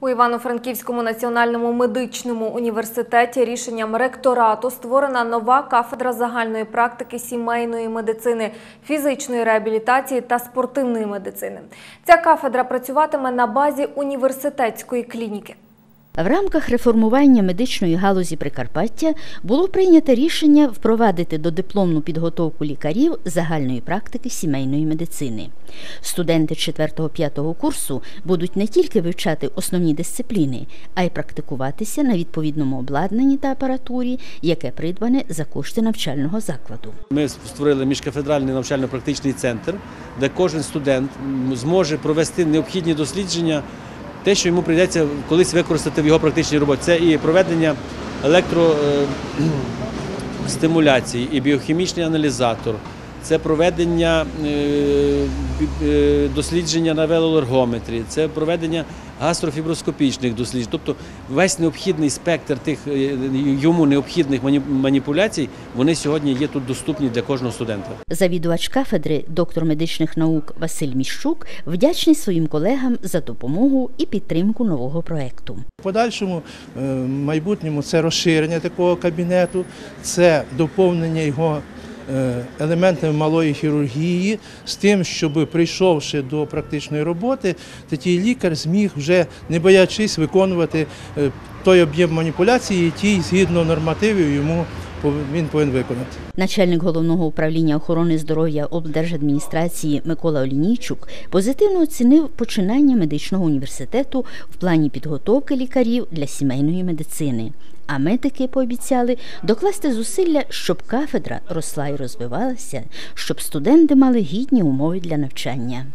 У Івано-Франківському національному медичному університеті рішенням ректорату створена нова кафедра загальної практики сімейної медицини, фізичної реабілітації та спортивної медицини. Ця кафедра працюватиме на базі університетської клініки. В рамках реформування медичної галузі Прикарпаття було прийнято рішення впровадити додипломну підготовку лікарів загальної практики сімейної медицини. Студенти 4-5 курсу будуть не тільки вивчати основні дисципліни, а й практикуватися на відповідному обладнанні та апаратурі, яке придбане за кошти навчального закладу. Ми створили міжкафедральний навчально-практичний центр, де кожен студент зможе провести необхідні дослідження, те, що йому прийдеться колись використати в його практичній роботі. Це і проведення електростимуляції, і біохімічний аналізатор, це проведення е, е, дослідження на велоалергометрі, це проведення гастрофіброскопічних досліджень. Тобто весь необхідний спектр тих е, йому необхідних мані- маніпуляцій, вони сьогодні є тут доступні для кожного студента. Завідувач кафедри, доктор медичних наук Василь Міщук, вдячний своїм колегам за допомогу і підтримку нового проекту. В подальшому майбутньому це розширення такого кабінету, це доповнення його елементами малої хірургії з тим, щоб прийшовши до практичної роботи, такий лікар зміг вже не боячись виконувати е, той об'єм маніпуляції, який згідно нормативів йому він повинен виконати. Начальник головного управління охорони здоров'я облдержадміністрації Микола Олінійчук позитивно оцінив починання медичного університету в плані підготовки лікарів для сімейної медицини. А медики пообіцяли докласти зусилля, щоб кафедра росла і розвивалася, щоб студенти мали гідні умови для навчання.